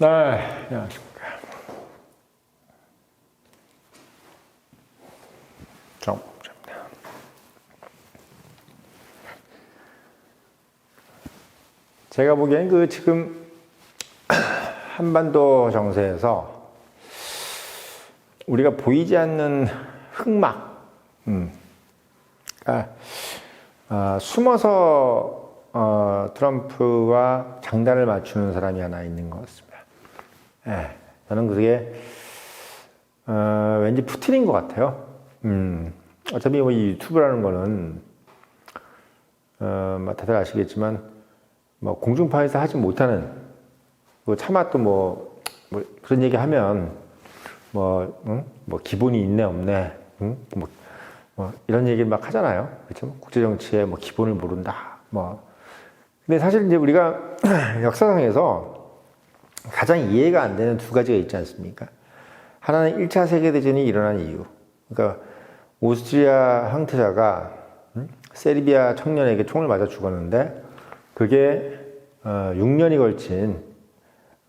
네, 안녕하십니까. 정부입니다. 제가 보기엔 그 지금 한반도 정세에서 우리가 보이지 않는 흑막, 음, 그러니까 아, 숨어서 어, 트럼프와 장단을 맞추는 사람이 하나 있는 것 같습니다. 예, 저는 그게 어, 왠지 푸틴인 것 같아요. 음, 어차피 뭐 이 유튜브라는 거는 어, 뭐 다들 아시겠지만 뭐 공중파에서 하지 못하는 뭐 차마 또 뭐, 뭐 그런 얘기 하면 뭐, 응? 뭐 기본이 있네 없네 응? 뭐, 뭐 이런 얘기를 막 하잖아요. 그렇죠? 국제 정치의 뭐 기본을 모른다. 뭐 근데 사실 이제 우리가 역사상에서 가장 이해가 안 되는 두 가지가 있지 않습니까? 하나는 1차 세계대전이 일어난 이유. 그러니까 오스트리아 황태자가 세르비아 청년에게 총을 맞아 죽었는데 그게 6년이 어, 걸친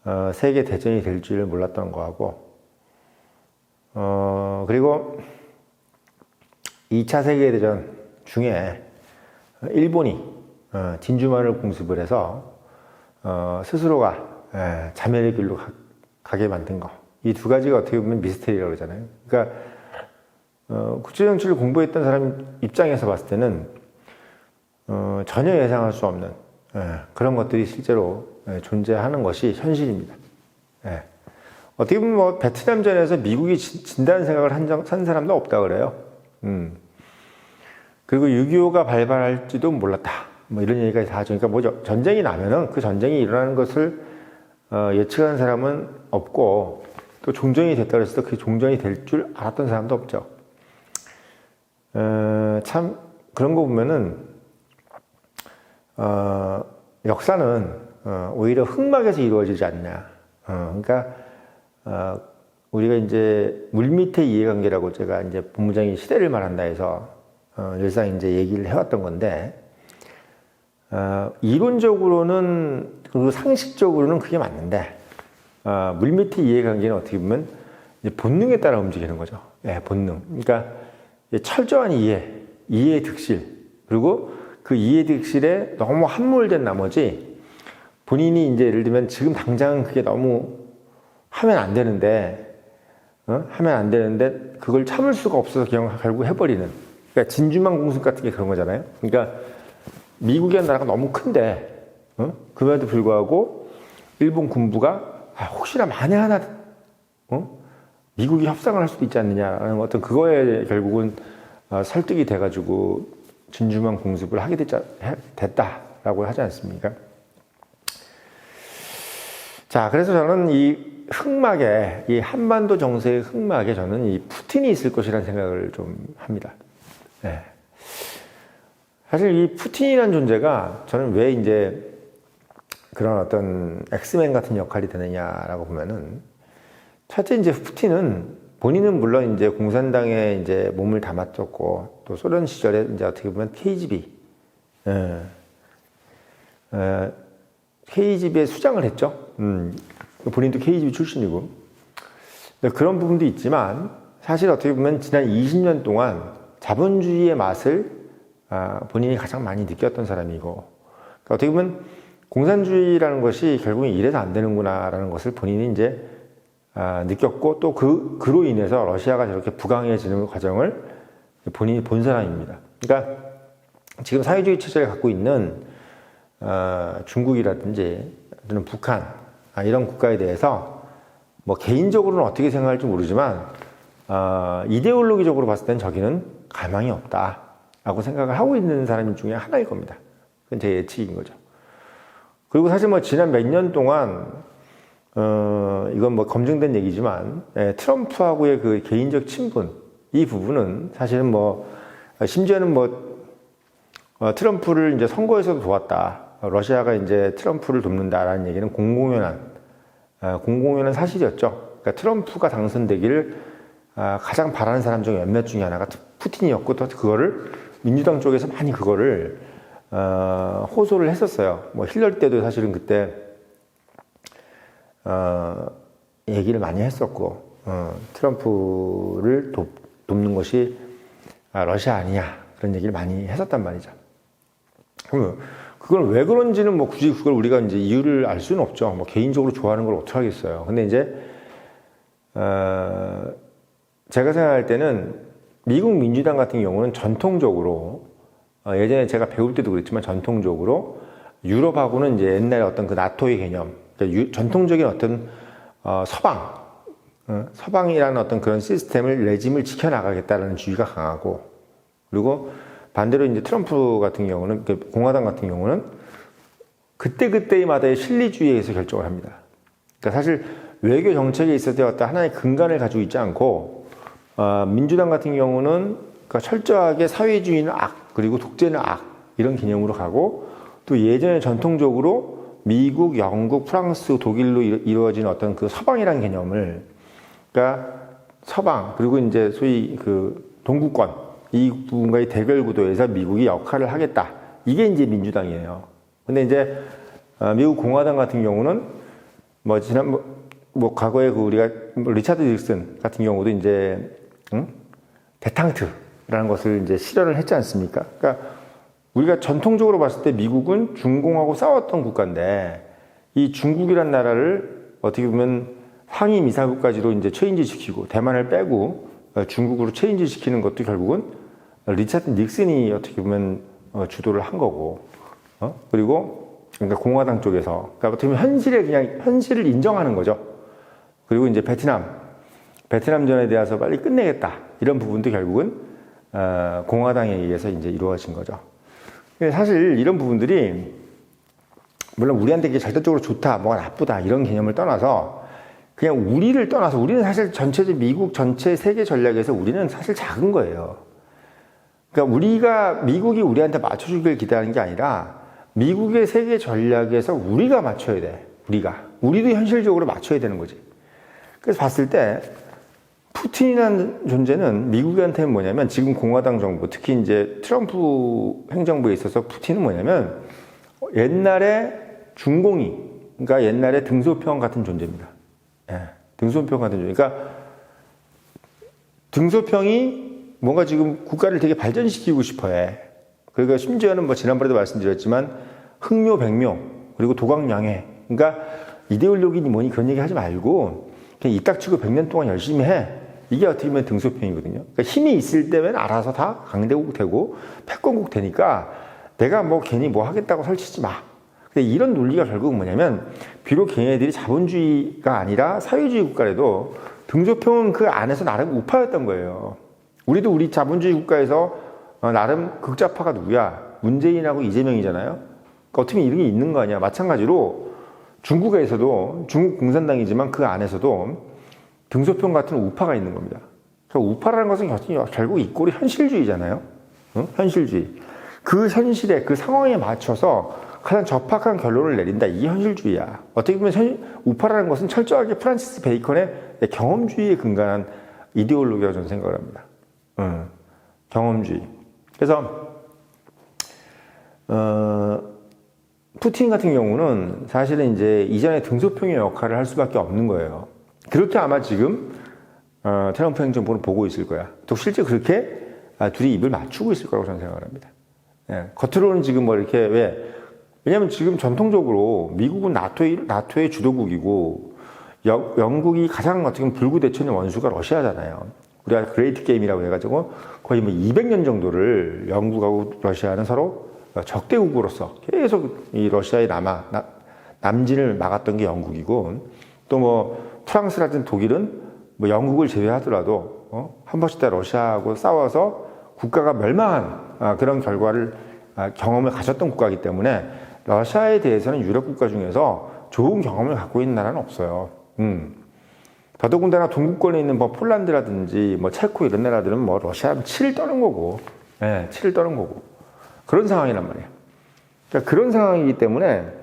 어, 세계 대전이 될 줄 몰랐던 거하고 어 그리고 2차 세계 대전 중에 일본이 어, 진주만을 공습을 해서 어, 스스로가 예, 자멸의 길로 가, 게 만든 거. 이 두 가지가 어떻게 보면 미스테리라고 그러잖아요. 그러니까 어, 국제정치를 공부했던 사람 입장에서 봤을 때는 어, 전혀 예상할 수 없는 예, 그런 것들이 실제로 예, 존재하는 것이 현실입니다. 예. 어떻게 보면 뭐 베트남전에서 미국이 진다는 생각을 한, 한 사람도 없다 그래요. 음. 그리고 6.25가 발발할지도 몰랐다. 뭐 이런 얘기가 다 하죠. 그러니까 뭐죠? 전쟁이 나면은 그 전쟁이 일어나는 것을 어, 예측하는 사람은 없고 또 종전이 됐다 그랬을 때그 종전이 될 줄 알았던 사람도 없죠. 어, 참 그런 거 보면은 어, 역사는 어, 오히려 흑막에서 이루어지지 않냐. 어, 그러니까 어, 우리가 이제 물밑의 이해관계라고 제가 이제 본부장이 시대를 말한다 해서 어, 늘상 이제 얘기를 해왔던 건데 어, 이론적으로는 그리고 상식적으로는 그게 맞는데 어, 물밑의 이해관계는 어떻게 보면 본능에 따라 움직이는 거죠. 예, 본능. 그러니까 철저한 이해, 이해 득실 그리고 그 이해 득실에 너무 함몰된 나머지 본인이 이제 예를 들면 지금 당장 그게 너무 하면 안 되는데 어? 하면 안 되는데 그걸 참을 수가 없어서 그냥 결국 해버리는 그러니까 진주만 공습 같은 게 그런 거잖아요. 그러니까 미국이라는 나라가 너무 큰데 어? 그럼에도 불구하고 일본 군부가 아, 혹시나 만에 하나 어? 미국이 협상을 할 수도 있지 않느냐라는 어떤 그거에 결국은 어, 설득이 돼가지고 진주만 공습을 하게 됐자, 됐다라고 하지 않습니까? 자, 그래서 저는 이 흑막에, 이 한반도 정세의 흑막에 저는 이 푸틴이 있을 것이라는 생각을 좀 합니다. 네. 사실 이 푸틴이라는 존재가 저는 왜 이제 그런 어떤 엑스맨 같은 역할이 되느냐라고 보면은 첫째 이제 푸틴은 본인은 물론 이제 공산당에 이제 몸을 담았었고 또 소련 시절에 이제 어떻게 보면 KGB, 예, 예, KGB의 수장을 했죠. 음, 본인도 KGB 출신이고 그런 부분도 있지만 사실 어떻게 보면 지난 20년 동안 자본주의의 맛을 아, 본인이 가장 많이 느꼈던 사람이고 그러니까 어떻게 보면 공산주의라는 것이 결국엔 이래서 안 되는구나라는 것을 본인이 이제 아, 느꼈고 또 그, 그로 인해서 러시아가 저렇게 부강해지는 과정을 본인이 본 사람입니다. 그러니까 지금 사회주의 체제를 갖고 있는 어, 중국이라든지 또는 북한 아, 이런 국가에 대해서 뭐 개인적으로는 어떻게 생각할지 모르지만 어, 이데올로기적으로 봤을 땐 저기는 가망이 없다. 라고 생각을 하고 있는 사람 중에 하나일 겁니다. 그건 제 예측인 거죠. 그리고 사실 뭐 지난 몇 년 동안, 어, 이건 뭐 검증된 얘기지만, 예, 트럼프하고의 그 개인적 친분, 이 부분은 사실은 뭐, 심지어는 뭐, 어, 트럼프를 이제 선거에서도 도왔다. 러시아가 이제 트럼프를 돕는다라는 얘기는 공공연한, 어, 공공연한 사실이었죠. 그러니까 트럼프가 당선되기를 아, 가장 바라는 사람 중에 몇몇 중에 하나가 푸틴이었고 또 그거를 민주당 쪽에서 많이 그거를 어, 호소를 했었어요. 뭐 힐러리 때도 사실은 그때 어, 얘기를 많이 했었고 어, 트럼프를 돕, 돕는 것이 아, 러시아 아니냐 그런 얘기를 많이 했었단 말이죠. 그럼 그걸 왜 그런지는 뭐 굳이 그걸 우리가 이제 이유를 알 수는 없죠. 뭐 개인적으로 좋아하는 걸 어떻게 하겠어요. 근데 이제 어, 제가 생각할 때는 미국 민주당 같은 경우는 전통적으로 어, 예전에 제가 배울 때도 그랬지만 전통적으로 유럽하고는 이제 옛날에 어떤 그 나토의 개념, 그러니까 유- 전통적인 어떤 어, 서방, 어, 서방이라는 어떤 그런 시스템을 레짐을 지켜나가겠다는 주의가 강하고 그리고 반대로 이제 트럼프 같은 경우는 그 공화당 같은 경우는 그때 그때마다의 실리주의에 의해서 결정을 합니다. 그러니까 사실 외교 정책에 때 어떤 하나의 근간을 가지고 있지 않고 어, 민주당 같은 경우는 그러니까 철저하게 사회주의는 악 그리고 독재는 악 이런 개념으로 가고 또 예전에 전통적으로 미국, 영국, 프랑스, 독일로 이루- 이루어진 어떤 그 서방이라는 개념을 그러니까 서방 그리고 이제 소위 그 동구권 이 부분과의 대결 구도에서 미국이 역할을 하겠다 이게 이제 민주당이에요. 근데 이제 어, 미국 공화당 같은 경우는 뭐 지난 뭐, 뭐 과거에 그 우리가 뭐 리차드 닉슨 같은 경우도 이제 응? 대탕트 라는 것을 이제 실현을 했지 않습니까? 그러니까 우리가 전통적으로 봤을 때 미국은 중공하고 싸웠던 국가인데 이 중국이란 나라를 어떻게 보면 항이 미사국까지도 이제 체인지 시키고 대만을 빼고 어, 중국으로 체인지 시키는 것도 결국은 리차드 닉슨이 어떻게 보면 어, 주도를 한 거고 어? 그리고 그러니까 공화당 쪽에서 그러니까 어떻게 보면 현실에 그냥 현실을 인정하는 거죠. 그리고 이제 베트남 베트남전에 대해서 빨리 끝내겠다 이런 부분도 결국은 어, 공화당에 의해서 이제 이루어진 거죠. 근데 사실 이런 부분들이 물론 우리한테 이게 절대적으로 좋다, 뭐가 나쁘다 이런 개념을 떠나서 그냥 우리를 떠나서 우리는 사실 전체적 미국 전체 세계 전략에서 우리는 사실 작은 거예요. 그러니까 우리가 미국이 우리한테 맞춰주길 기대하는 게 아니라 미국의 세계 전략에서 우리가 맞춰야 돼. 우리가 우리도 현실적으로 맞춰야 되는 거지. 그래서 봤을 때 푸틴이라는 존재는 미국한테 는 뭐냐면 지금 공화당 정부 특히 이제 트럼프 행정부에 있어서 푸틴은 뭐냐면 옛날에 중공이 그러니까 옛날에 등소평 같은 존재입니다. 예, 등소평 같은 존재. 그러니까 등소평이 뭔가 지금 국가를 되게 발전시키고 싶어해. 그러니까 심지어는 뭐 지난번에도 말씀드렸지만 흑묘, 백묘 그리고 도광양해. 그러니까 이데올로기니 뭐니 그런 얘기 하지 말고 그냥 이딱치고 100년 동안 열심히 해. 이게 어떻게 보면 등소평이거든요. 그러니까 힘이 있을 때면 알아서 다 강대국 되고 패권국 되니까 내가 뭐 괜히 뭐 하겠다고 설치지 마. 근데 이런 논리가 결국은 뭐냐면 비록 걔네들이 자본주의가 아니라 사회주의 국가라도 등소평은 그 안에서 나름 우파였던 거예요. 우리도 우리 자본주의 국가에서 어, 나름 극좌파가 누구야? 문재인하고 이재명이잖아요. 그러니까 어떻게 이런 게 있는 거 아니야? 마찬가지로 중국에서도 중국 공산당이지만 그 안에서도 등소평 같은 우파가 있는 겁니다. 우파라는 것은 결- 결국 이 꼴이 현실주의잖아요. 응? 현실주의. 그 현실에 그 상황에 맞춰서 가장 적합한 결론을 내린다. 이게 현실주의야. 어떻게 보면 현- 우파라는 것은 철저하게 프란시스 베이컨의 경험주의에 근간한 이데올로기라고 저는 생각을 합니다. 응. 경험주의. 그래서 어, 푸틴 같은 경우는 사실은 이제 이전에 등소평의 역할을 할 수밖에 없는 거예요. 그렇게 아마 지금 어, 트럼프 행정부는 보고 있을 거야. 또 실제 그렇게 아, 둘이 입을 맞추고 있을 거라고 저는 생각을 합니다. 예, 겉으로는 지금 뭐 이렇게 왜? 왜냐하면 지금 전통적으로 미국은 나토의 나토의 주도국이고 영, 영국이 가장 어떻게 보면 불구대천의 원수가 러시아잖아요. 우리가 그레이트 게임이라고 해가지고 거의 뭐 200년 정도를 영국하고 러시아는 서로 적대국으로서 계속 이 러시아의 남아 나- 남진을 막았던 게 영국이고 또뭐 프랑스라든 독일은 뭐 영국을 제외하더라도 어? 한 번씩 다 러시아하고 싸워서 국가가 멸망한 아, 그런 결과를 아, 경험을 가졌던 국가이기 때문에 러시아에 대해서는 유럽 국가 중에서 좋은 경험을 갖고 있는 나라는 없어요. 음. 더더군다나 동구권에 있는 뭐 폴란드라든지 뭐 체코 이런 나라들은 뭐 러시아 치를 떠는 거고, 예, 치를 떠는 거고 그런 상황이란 말이에요. 그러니까 그런 상황이기 때문에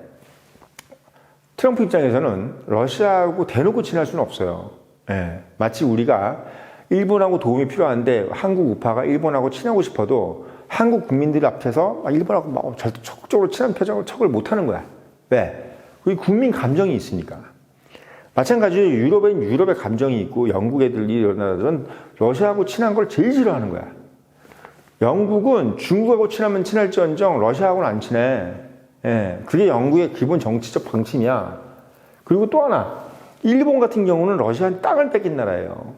트럼프 입장에서는 러시아하고 대놓고 친할 수는 없어요. 예, 마치 우리가 일본하고 도움이 필요한데 한국 우파가 일본하고 친하고 싶어도 한국 국민들 앞에서 막 일본하고 막 적극적으로 친한 표정을 척을 못 하는 거야. 왜? 그 국민 감정이 있으니까. 마찬가지로 유럽엔 유럽의 감정이 있고 영국 애들이 이런 나라들은 러시아하고 친한 걸 제일 싫어하는 거야. 영국은 중국하고 친하면 친할지언정 러시아하고는 안 친해. 예, 그게 영국의 기본 정치적 방침이야. 그리고 또 하나, 일본 같은 경우는 러시아한테 땅을 뺏긴 나라예요.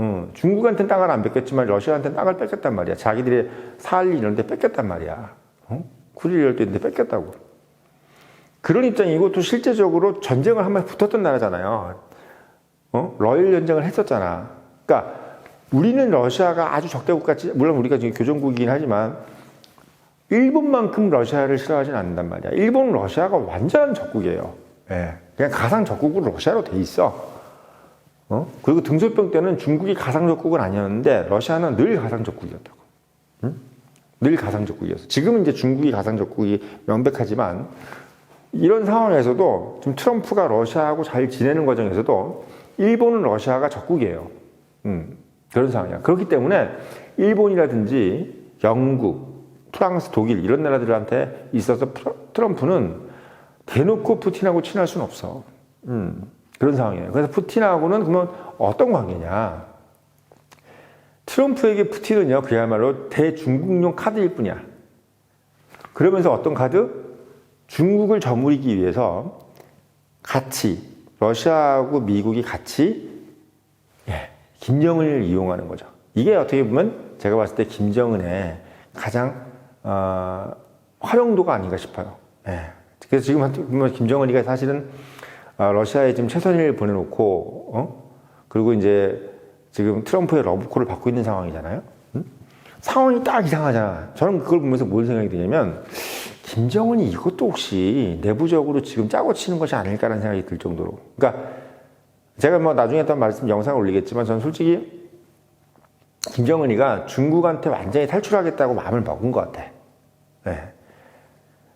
음, 중국한테는 땅을 안 뺏겼지만 러시아한테는 땅을 뺏겼단 말이야. 자기들의 살 이런 데 뺏겼단 말이야. 어? 쿠릴 때 뺏겼다고. 그런 입장이고 또 실제적으로 전쟁을 한 번 붙었던 나라잖아요. 어? 러일 전쟁을 했었잖아. 그러니까 우리는 러시아가 아주 적대국같이 물론 우리가 지금 교정국이긴 하지만 일본만큼 러시아를 싫어하진 않는단 말이야. 일본은 러시아가 완전한 적국이에요. 예. 그냥 가상 적국으로 러시아로 돼 있어. 어? 그리고 등소병 때는 중국이 가상 적국은 아니었는데 러시아는 늘 가상 적국이었다고. 응? 늘 가상 적국이었어. 지금은 이제 중국이 가상 적국이 명백하지만 이런 상황에서도 지금 트럼프가 러시아하고 잘 지내는 과정에서도 일본은 러시아가 적국이에요. 음, 그런 상황이야. 그렇기 때문에 일본이라든지 영국, 프랑스, 독일 이런 나라들한테 있어서 트럼프는 대놓고 푸틴하고 친할 수는 없어. 음, 그런 상황이에요. 그래서 푸틴하고는 그러면 어떤 관계냐? 트럼프에게 푸틴은요, 그야말로 대중국용 카드일 뿐이야. 그러면서 어떤 카드? 중국을 저무리기 위해서 같이 러시아하고 미국이 같이 예, 김정은을 이용하는 거죠. 이게 어떻게 보면 제가 봤을 때 김정은의 가장 어, 활용도가 아닌가 싶어요. 예. 그래서 지금 보면 김정은이가 사실은 어, 러시아에 지금 최선을 보내놓고 어? 그리고 이제 지금 트럼프의 러브콜을 받고 있는 상황이잖아요. 음? 상황이 딱 이상하잖아. 저는 그걸 보면서 무슨 생각이 드냐면 김정은이 이것도 혹시 내부적으로 지금 짜고 치는 것이 아닐까라는 생각이 들 정도로. 그러니까 제가 뭐 나중에 또 말씀 영상을 올리겠지만 저는 솔직히 김정은이가 중국한테 완전히 탈출하겠다고 마음을 먹은 것 같아. 네.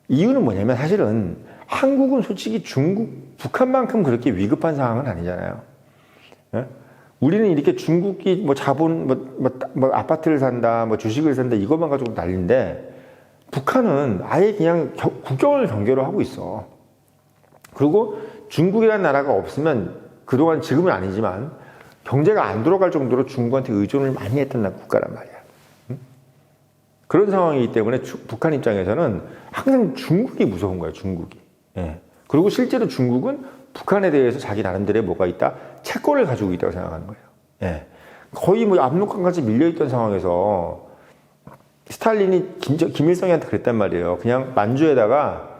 이유는 뭐냐면 사실은 한국은 솔직히 중국, 북한만큼 그렇게 위급한 상황은 아니잖아요. 네? 우리는 이렇게 중국이 뭐 자본, 뭐, 뭐, 뭐 아파트를 산다, 뭐 주식을 산다, 이것만 가지고 난리인데 북한은 아예 그냥 겨, 국경을 경계로 하고 있어. 그리고 중국이라는 나라가 없으면 그동안 지금은 아니지만 경제가 안 돌아갈 정도로 중국한테 의존을 많이 했던 국가란 말이야. 응? 그런 상황이기 때문에 주, 북한 입장에서는 항상 중국이 무서운 거야, 중국이. 예. 그리고 실제로 중국은 북한에 대해서 자기 나름대로의 뭐가 있다? 채권을 가지고 있다고 생각하는 거예요. 예. 거의 뭐 압록강까지 밀려있던 상황에서 스탈린이 김, 김일성한테 그랬단 말이에요. 그냥 만주에다가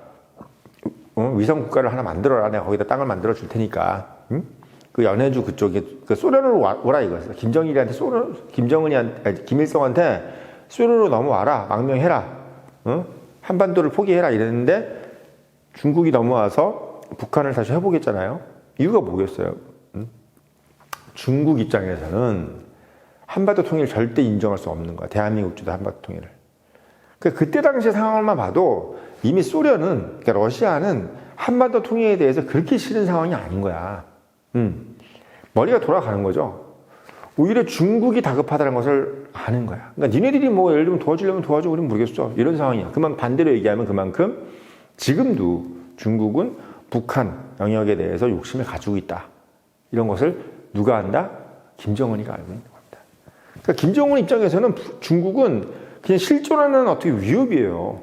어, 위성 국가를 하나 만들어라. 내가 거기다 땅을 만들어 줄 테니까. 응? 그 연해주 그쪽에 그 소련으로 와, 오라 이거였어. 김정일한테 소련, 김정은이한테, 아니, 김일성한테 소련으로 넘어와라. 망명해라. 어? 한반도를 포기해라. 이랬는데 중국이 넘어와서 북한을 다시 회복했잖아요. 이유가 뭐겠어요? 응? 중국 입장에서는 한반도 통일을 절대 인정할 수 없는 거야. 대한민국 주도 한반도 통일을. 그러니까 그때 당시 상황만 봐도 이미 소련은, 그러니까 러시아는 한반도 통일에 대해서 그렇게 싫은 상황이 아닌 거야. 음. 머리가 돌아가는 거죠. 오히려 중국이 다급하다는 것을 아는 거야. 그러니까 니네들이 뭐 예를 들면 도와주려면 도와줘. 우리는 모르겠어. 이런 상황이야. 그만 반대로 얘기하면 그만큼 지금도 중국은 북한 영역에 대해서 욕심을 가지고 있다. 이런 것을 누가 안다? 김정은이가 알고 있는 거야. 그러니까 김정은 입장에서는 중국은 그냥 실존하는 어떻게 위협이에요.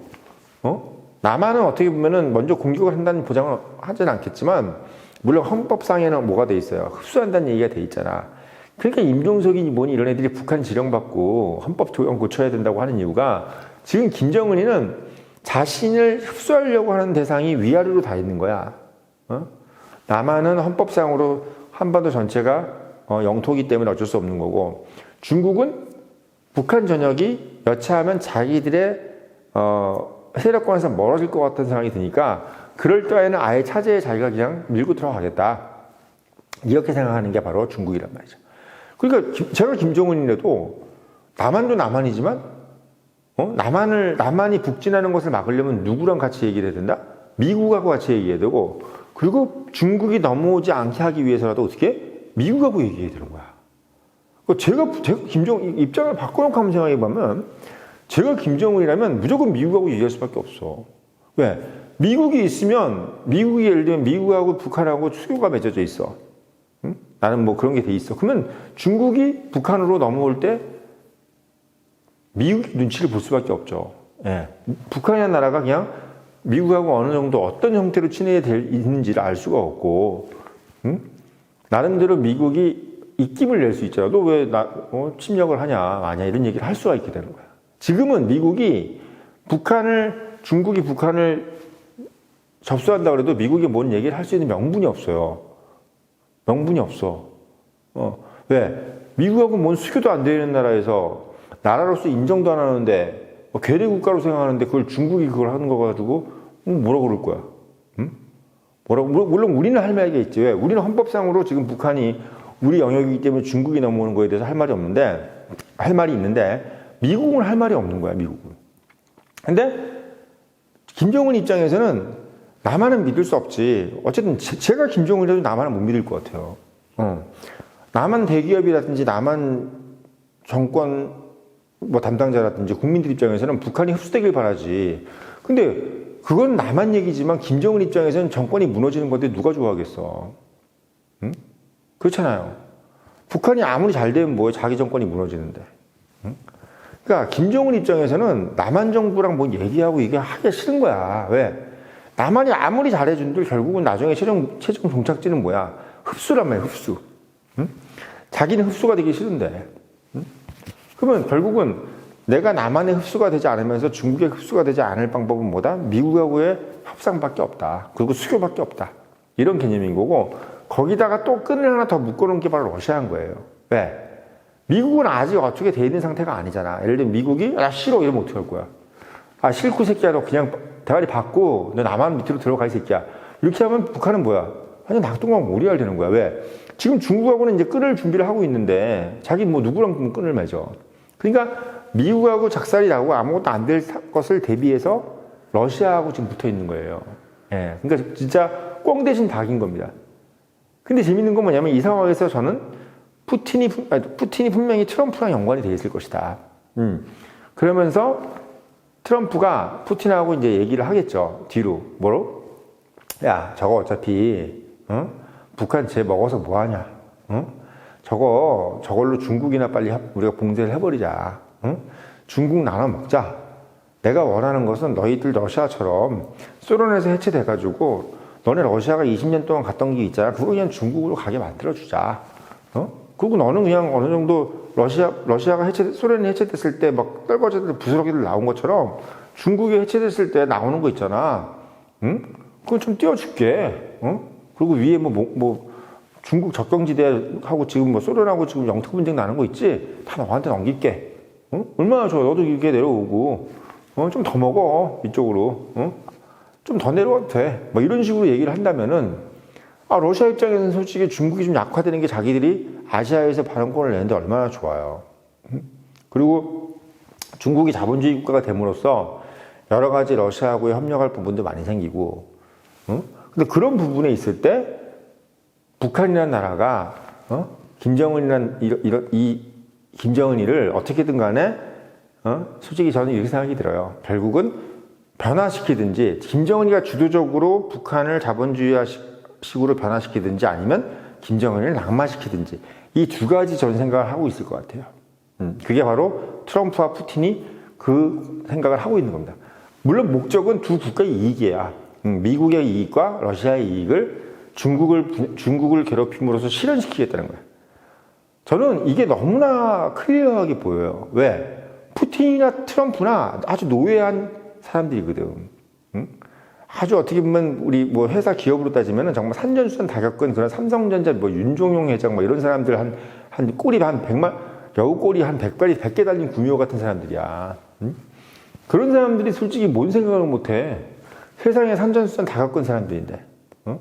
어? 남한은 어떻게 보면은 먼저 공격을 한다는 보장을 하진 않겠지만, 물론 헌법상에는 뭐가 돼 있어요. 흡수한다는 얘기가 돼 있잖아. 그러니까 임종석이니 뭐니 이런 애들이 북한 지령받고 헌법 조정 고쳐야 된다고 하는 이유가 지금 김정은이는 자신을 흡수하려고 하는 대상이 위아래로 다 있는 거야. 어? 남한은 헌법상으로 한반도 전체가 어, 영토기 때문에 어쩔 수 없는 거고 중국은 북한 전역이 여차하면 자기들의 어, 세력권에서 멀어질 것 같은 생각이 드니까 그럴 때에는 아예 차제에 자기가 그냥 밀고 들어가겠다. 이렇게 생각하는 게 바로 중국이란 말이죠. 그러니까 제가 김정은이라도 남한도 남한이지만 어? 남한을 남한이 북진하는 것을 막으려면 누구랑 같이 얘기를 해야 된다? 미국하고 같이 얘기해야 되고 그리고 중국이 넘어오지 않게 하기 위해서라도 어떻게 미국하고 얘기해야 되는 거야. 그 제가, 제가 김정 입장을 바꿔놓고 한번 생각해 보면 제가 김정은이라면 무조건 미국하고 얘기할 수밖에 없어. 왜? 미국이 있으면 미국이 예를 들면 미국하고 북한하고 수교가 맺어져 있어. 나는 뭐 그런 게 돼 있어. 그러면 중국이 북한으로 넘어올 때 미국이 눈치를 볼 수밖에 없죠. 예. 북한이라는 나라가 그냥 미국하고 어느 정도 어떤 형태로 친해야 될 있는지를 알 수가 없고, 응? 나름대로 미국이 입김을 낼 수 있잖아. 너왜 나, 어, 침략을 하냐, 마냐, 이런 얘기를 할 수가 있게 되는 거야. 지금은 미국이 북한을, 중국이 북한을 접수한다 그래도 미국이 뭔 얘기를 할 수 있는 명분이 없어요. 명분이 없어. 어, 왜? 미국하고 뭔 수교도 안 되는 나라에서 나라로서 인정도 안 하는데 뭐 괴뢰 국가로 생각하는데 그걸 중국이 그걸 하는 거 가지고 음, 뭐라 그럴 거야? 음? 뭐라고? 물- 물론 우리는 할 말이 있지. 왜? 우리는 헌법상으로 지금 북한이 우리 영역이기 때문에 중국이 넘어오는 거에 대해서 할 말이 없는데 할 말이 있는데 미국은 할 말이 없는 거야. 미국은. 근데 김정은 입장에서는 나만은 믿을 수 없지. 어쨌든 제- 제가 김정은이라도 나만은 못 믿을 것 같아요. 어. 남한 대기업이라든지 남한 정권 뭐 담당자라든지 국민들 입장에서는 북한이 흡수되길 바라지. 근데 그건 남한 얘기지만 김정은 입장에서는 정권이 무너지는 건데 누가 좋아하겠어? 응? 그렇잖아요. 북한이 아무리 잘 되면 뭐해 자기 정권이 무너지는데. 응? 그러니까 김정은 입장에서는 남한 정부랑 뭐 얘기하고 이게 하기 싫은 거야. 왜? 남한이 아무리 잘해준들 결국은 나중에 최종 최종 종착지는 뭐야? 흡수란 말이야, 흡수. 응? 자기는 흡수가 되기 싫은데. 응? 그러면 결국은 내가 남한의 흡수가 되지 않으면서 중국의 흡수가 되지 않을 방법은 뭐다? 미국하고의 협상밖에 없다. 그리고 수교밖에 없다. 이런 개념인 거고 거기다가 또 끈을 하나 더 묶어놓은 게 바로 러시아인 거예요. 왜? 미국은 아직 어떻게 돼 있는 상태가 아니잖아. 예를 들면 미국이 아 싫어 이러면 어떻게 할 거야? 아 싫고 새끼야 너 그냥 대가리 받고 너 남한 밑으로 들어가 이 새끼야. 이렇게 하면 북한은 뭐야? 완전 낙동강 오리알 되는 거야. 왜? 지금 중국하고는 이제 끈을 준비를 하고 있는데 자기 뭐 누구랑 끈을 맺어. 그러니까 미국하고 작살이 나고 아무것도 안 될 것을 대비해서 러시아하고 지금 붙어 있는 거예요. 예. 그러니까 진짜 꽁 대신 닭인 겁니다. 근데 재밌는 건 뭐냐면 이 상황에서 저는 푸틴이, 푸틴이 분명히 트럼프랑 연관이 돼 있을 것이다. 음. 그러면서 트럼프가 푸틴하고 이제 얘기를 하겠죠. 뒤로. 뭐로? 야, 저거 어차피, 어? 북한 쟤 먹어서 뭐 하냐? 어? 저거, 저걸로 중국이나 빨리 합- 우리가 봉쇄를 해버리자. 어? 중국 나눠 먹자. 내가 원하는 것은 너희들 러시아처럼 소련에서 해체돼가지고 너네 러시아가 20년 동안 갔던 게 있잖아. 그거 그냥 중국으로 가게 만들어주자. 어? 그리고 너는 그냥 어느 정도 러시아, 러시아가 해체, 소련이 해체됐을 때 막 떨거지들 부스러기들 나온 것처럼 중국이 해체됐을 때 나오는 거 있잖아. 응? 그건 좀 띄워줄게. 어? 그리고 위에 뭐, 뭐, 뭐 중국 적경지대하고 지금 뭐 소련하고 지금 영토 분쟁 나는 거 있지? 다 너한테 넘길게. 어? 얼마나 좋아. 너도 이렇게 내려오고. 어? 좀 더 먹어. 이쪽으로. 어? 좀더 내려와도 돼. 뭐 이런 식으로 얘기를 한다면은, 아, 러시아 입장에서는 솔직히 중국이 좀 약화되는 게 자기들이 아시아에서 발언권을 내는데 얼마나 좋아요. 음? 그리고 중국이 자본주의 국가가 됨으로써 여러 가지 러시아하고의 협력할 부분도 많이 생기고, 어? 근데 그런 부분에 있을 때 북한이라는 나라가 어? 김정은이란 이, 이, 이 김정은이를 어떻게든 간에 어? 솔직히 저는 이렇게 생각이 들어요. 결국은 변화시키든지 김정은이가 주도적으로 북한을 자본주의 식으로 변화시키든지 아니면 김정은을 낙마시키든지 이 두 가지 전 생각을 하고 있을 것 같아요. 음, 그게 바로 트럼프와 푸틴이 그 생각을 하고 있는 겁니다. 물론 목적은 두 국가의 이익이야. 음, 미국의 이익과 러시아의 이익을 중국을 분- 중국을 괴롭힘으로써 실현시키겠다는 거야. 저는 이게 너무나 클리어하게 보여요. 왜? 푸틴이나 트럼프나 아주 노예한 사람들이거든. 응? 아주 어떻게 보면 우리 뭐 회사 기업으로 따지면 정말 산전수전 다 겪은 그런 삼성전자 뭐 윤종용 회장 뭐 이런 사람들 한, 한 꼬리 한 백만, 여우 꼬리 한 백발이 백 개 달린 구미호 같은 사람들이야. 응? 그런 사람들이 솔직히 뭔 생각을 못 해. 세상에 산전수전 다 겪은 사람들인데. 응?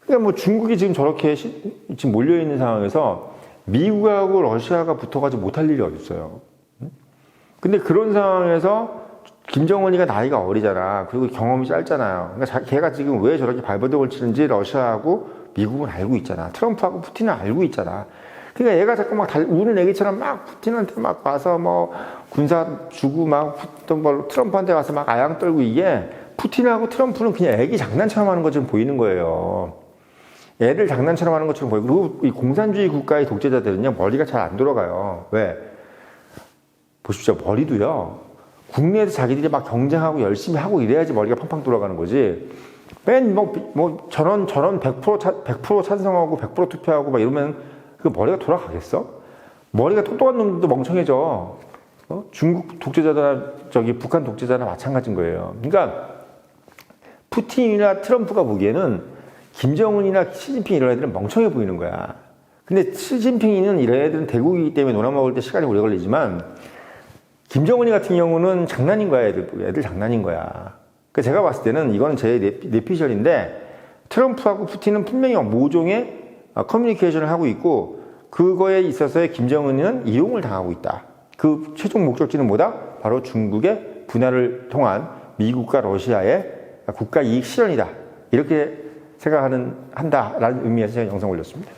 그러니까 뭐 중국이 지금 저렇게 시- 지금 몰려 있는 상황에서 미국하고 러시아가 붙어가지고 못할 일이 어딨어요. 응? 근데 그런 상황에서 김정은이가 나이가 어리잖아. 그리고 경험이 짧잖아요. 그러니까 자- 걔가 지금 왜 저렇게 발버둥을 치는지 러시아하고 미국은 알고 있잖아. 트럼프하고 푸틴은 알고 있잖아. 그러니까 얘가 자꾸 막 달, 우는 애기처럼 막 푸틴한테 막 와서 뭐 군사 주고 막 푸- 뭐 트럼프한테 와서 막 아양 떨고 이게 푸틴하고 트럼프는 그냥 애기 장난처럼 하는 것처럼 보이는 거예요. 애들 장난처럼 하는 것처럼 보이고 그리고 이 공산주의 국가의 독재자들은요 머리가 잘 안 돌아가요. 왜? 보십시오 머리도요 국내에서 자기들이 막 경쟁하고 열심히 하고 이래야지 머리가 팡팡 돌아가는 거지. 맨뭐 뭐 저런 저런 100% 차, 100% 찬성하고 100% 투표하고 막 이러면 그 머리가 돌아가겠어? 머리가 똑똑한 놈들도 멍청해져. 어? 중국 독재자나 저기 북한 독재자나 마찬가지인 거예요. 그러니까 푸틴이나 트럼프가 보기에는 김정은이나 시진핑 이런 애들은 멍청해 보이는 거야. 근데 시진핑이는 이런 애들은 대국이기 때문에 논아 먹을 때 시간이 오래 걸리지만 김정은이 같은 경우는 장난인 거야, 애들. 애들 장난인 거야. 그 제가 봤을 때는 이건 제 내피셜인데 트럼프하고 푸틴은 분명히 모종의 어, 커뮤니케이션을 하고 있고 그거에 있어서의 김정은은 이용을 당하고 있다. 그 최종 목적지는 뭐다? 바로 중국의 분할을 통한 미국과 러시아의 국가 이익 실현이다. 이렇게 생각하는 한다라는 의미에서 제가 영상 올렸습니다.